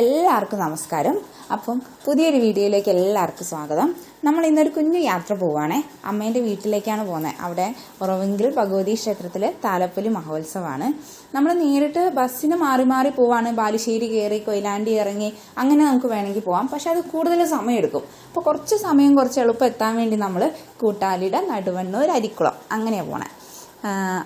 എല്ലാവർക്കും നമസ്കാരം. അപ്പം പുതിയൊരു വീഡിയോയിലേക്ക് എല്ലാവർക്കും സ്വാഗതം. നമ്മൾ ഇന്നൊരു കുഞ്ഞു യാത്ര പോവുകയാണേ അമ്മേന്റെ വീട്ടിലേക്കാണ് പോകുന്നത് അവിടെ ഉറവെങ്കിൽ ഭഗവതി ക്ഷേത്രത്തിൽ താലപ്പൊലി മഹോത്സവമാണ് നമ്മൾ നേരിട്ട് ബസ്സിന് മാറി മാറി പോവാണ്. ബാലുശ്ശേരി കയറി കൊയിലാണ്ടി ഇറങ്ങി അങ്ങനെ നമുക്ക് വേണമെങ്കിൽ പോവാം. പക്ഷെ അത് കൂടുതൽ സമയമെടുക്കും. അപ്പോൾ കുറച്ച് സമയം കുറച്ച് എളുപ്പം എത്താൻ വേണ്ടി നമ്മൾ കൂട്ടാലിയുടെ നടുവണ്ണൂർ അരിക്കുളം അങ്ങനെയാണ് പോണേ.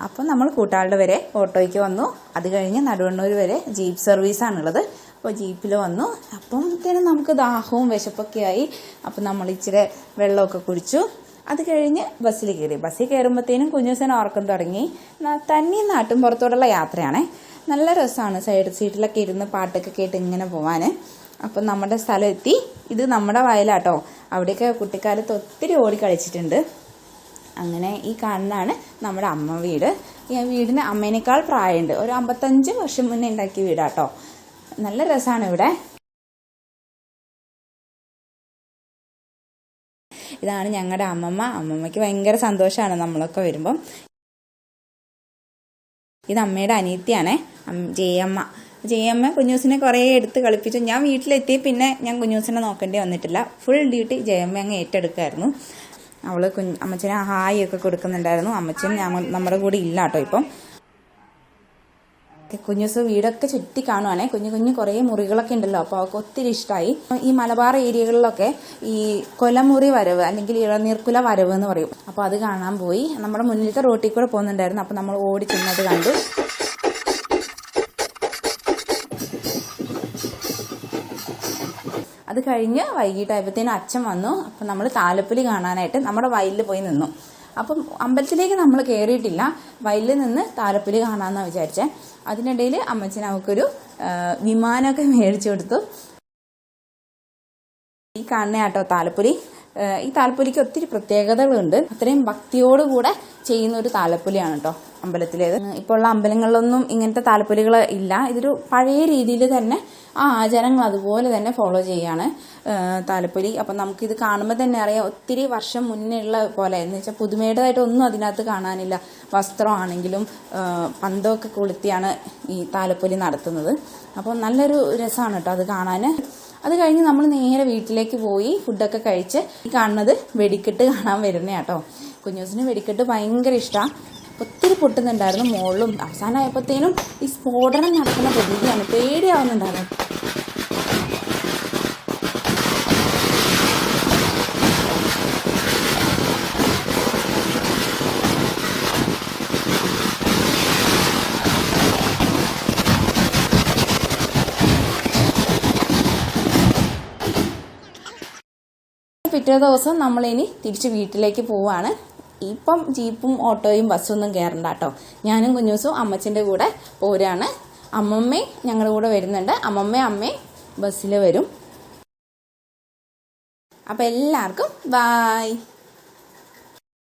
അപ്പം നമ്മൾ കൂട്ടാളുടെ വരെ ഓട്ടോയ്ക്ക് വന്നു. അത് കഴിഞ്ഞ് നടുവണ്ണൂർ വരെ ജീപ്പ് സർവീസാണുള്ളത്. അപ്പോൾ ജീപ്പിൽ വന്നു. അപ്പോഴത്തേനും നമുക്ക് ദാഹവും വിശപ്പൊക്കെ ആയി. അപ്പം നമ്മൾ ഇച്ചിരി വെള്ളമൊക്കെ കുടിച്ചു. അത് കഴിഞ്ഞ് ബസ്സിൽ കയറി. ബസ്സിൽ കയറുമ്പോഴത്തേനും കുഞ്ഞുസേന ഉറക്കം തുടങ്ങി. തന്നെ തനി നാട്ടും പുറത്തോടുള്ള യാത്രയാണേ. നല്ല രസമാണ് സൈഡ് സീറ്റിലൊക്കെ ഇരുന്ന് പാട്ടൊക്കെ കേട്ട് ഇങ്ങനെ പോവാൻ അപ്പം നമ്മുടെ സ്ഥലം എത്തി. ഇത് നമ്മുടെ വയലാട്ടോ. അവിടെയൊക്കെ കുട്ടിക്കാലത്ത് ഒത്തിരി ഓടി കളിച്ചിട്ടുണ്ട്. അങ്ങനെ ഈ കാണുന്നതാണ് നമ്മുടെ അമ്മ വീട്. ഈ വീടിന് അമ്മേനേക്കാൾ പ്രായമുണ്ട്. ഒരു അമ്പത്തഞ്ച് വർഷം മുന്നേ ഉണ്ടാക്കിയ വീടാട്ടോ. നല്ല രസമാണ് ഇവിടെ. ഇതാണ് ഞങ്ങളുടെ അമ്മമ്മ. അമ്മമ്മയ്ക്ക് ഭയങ്കര സന്തോഷമാണ് നമ്മളൊക്കെ വരുമ്പം. ഇത് അമ്മയുടെ അനിയത്തിയാണേ. ജയമ്മ. ജയമ്മ കുഞ്ഞൂസിനെ കുറേ എടുത്ത് കളിപ്പിച്ചു. ഞാൻ വീട്ടിലെത്തി പിന്നെ ഞാൻ കുഞ്ഞൂസിനെ നോക്കേണ്ടി വന്നിട്ടില്ല. ഫുൾ ഡ്യൂട്ടി ജയമ്മ അങ്ങ് ഏറ്റെടുക്കായിരുന്നു. അവൾ കുഞ്ഞ് അമ്മച്ചനെ ഹായ് ഒക്കെ കൊടുക്കുന്നുണ്ടായിരുന്നു. അമ്മച്ചൻ നമ്മുടെ കൂടെ ഇല്ല കേട്ടോ ഇപ്പം. കുഞ്ഞൂസ് വീടൊക്കെ ചുറ്റി കാണുവാണേ. കുഞ്ഞു കുഞ്ഞു കുറേ മുറികളൊക്കെ ഉണ്ടല്ലോ. അപ്പോൾ അവൾക്ക് ഒത്തിരി ഇഷ്ടമായി ഈ മലബാർ ഏരിയകളിലൊക്കെ ഈ കൊലമുറി വരവ് അല്ലെങ്കിൽ ഇളനീർക്കുല വരവ് എന്ന് പറയും. അപ്പോൾ അത് കാണാൻ പോയി. നമ്മുടെ മുന്നിലത്തെ റോട്ടിൽ കൂടെ പോകുന്നുണ്ടായിരുന്നു. അപ്പോൾ നമ്മൾ ഓടി ചെന്നത് കണ്ടു. അത് കഴിഞ്ഞ് വൈകിട്ടായപ്പോഴത്തേനും അച്ഛൻ വന്നു. അപ്പം നമ്മൾ താലപ്പൊലി കാണാനായിട്ട് നമ്മുടെ വയലിൽ പോയി നിന്നു. അപ്പം അമ്പലത്തിലേക്ക് നമ്മൾ കയറിയിട്ടില്ല വയലിൽ നിന്ന് താലപ്പൊലി കാണാമെന്നാണ് വിചാരിച്ചത് അതിനിടയിൽ അമ്മച്ചൻ അവൾക്കൊരു ആ, വിമാനമൊക്കെ മേടിച്ചു കൊടുത്തു ഈ കാണുന്ന കേട്ടോ താലപ്പൊലി ഈ താലപ്പൊലിക്ക് ഒത്തിരി പ്രത്യേകതകളുണ്ട്. അത്രയും ഭക്തിയോടുകൂടെ ചെയ്യുന്ന ഒരു താലപ്പൊലിയാണ് കേട്ടോ അമ്പലത്തിലേത്. ഇപ്പോൾ ഉള്ള അമ്പലങ്ങളിലൊന്നും ഇങ്ങനത്തെ താലപ്പൊലികൾ ഇല്ല. ഇതൊരു പഴയ രീതിയിൽ തന്നെ ആ ആചാരങ്ങൾ അതുപോലെ തന്നെ ഫോളോ ചെയ്യാണ് താലപ്പൊലി. അപ്പം നമുക്കിത് കാണുമ്പോൾ തന്നെ അറിയാം ഒത്തിരി വർഷം മുന്നേ ഉള്ള പോലെ. എന്ന് വെച്ചാൽ പുതുമയുടേതായിട്ട് ഒന്നും അതിനകത്ത് കാണാനില്ല. വസ്ത്രമാണെങ്കിലും പന്തമൊക്കെ കൊളുത്തിയാണ് ഈ താലപ്പൊലി നടത്തുന്നത്. അപ്പോൾ നല്ലൊരു രസമാണ് കേട്ടോ അത് കാണാൻ അത് കഴിഞ്ഞ് നമ്മൾ നേരെ വീട്ടിലേക്ക് പോയി ഫുഡൊക്കെ കഴിച്ച് കാണുന്നത് വെടിക്കെട്ട് കാണാൻ വരുന്ന കേട്ടോ കുഞ്ഞൂസിന് വെടിക്കെട്ട് ഭയങ്കര ഇഷ്ടമാണ് ഒത്തിരി പൊട്ടുന്നുണ്ടായിരുന്നു മുകളിലും അവസാനമായപ്പോഴത്തേനും ഈ സ്ഫോടനം നടക്കുന്ന പ്രതീതിയാണ്. പേടിയാവുന്നുണ്ടായിരുന്നു. പിറ്റേ ദിവസം നമ്മളിനി തിരിച്ച് വീട്ടിലേക്ക് പോവാണ്. ഇപ്പം ജീപ്പും ഓട്ടോയും ബസ്സും ഒന്നും കയറണ്ട കേട്ടോ. ഞാനും കുഞ്ഞൂസും അമ്മച്ചിന്റെ കൂടെ പോരാണ്. അമ്മമ്മയും ഞങ്ങളുടെ കൂടെ വരുന്നുണ്ട്. അമ്മമ്മയും അമ്മയും ബസ്സിൽ വരും. അപ്പം എല്ലാവർക്കും ബായ്